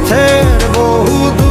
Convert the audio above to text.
পথের বহু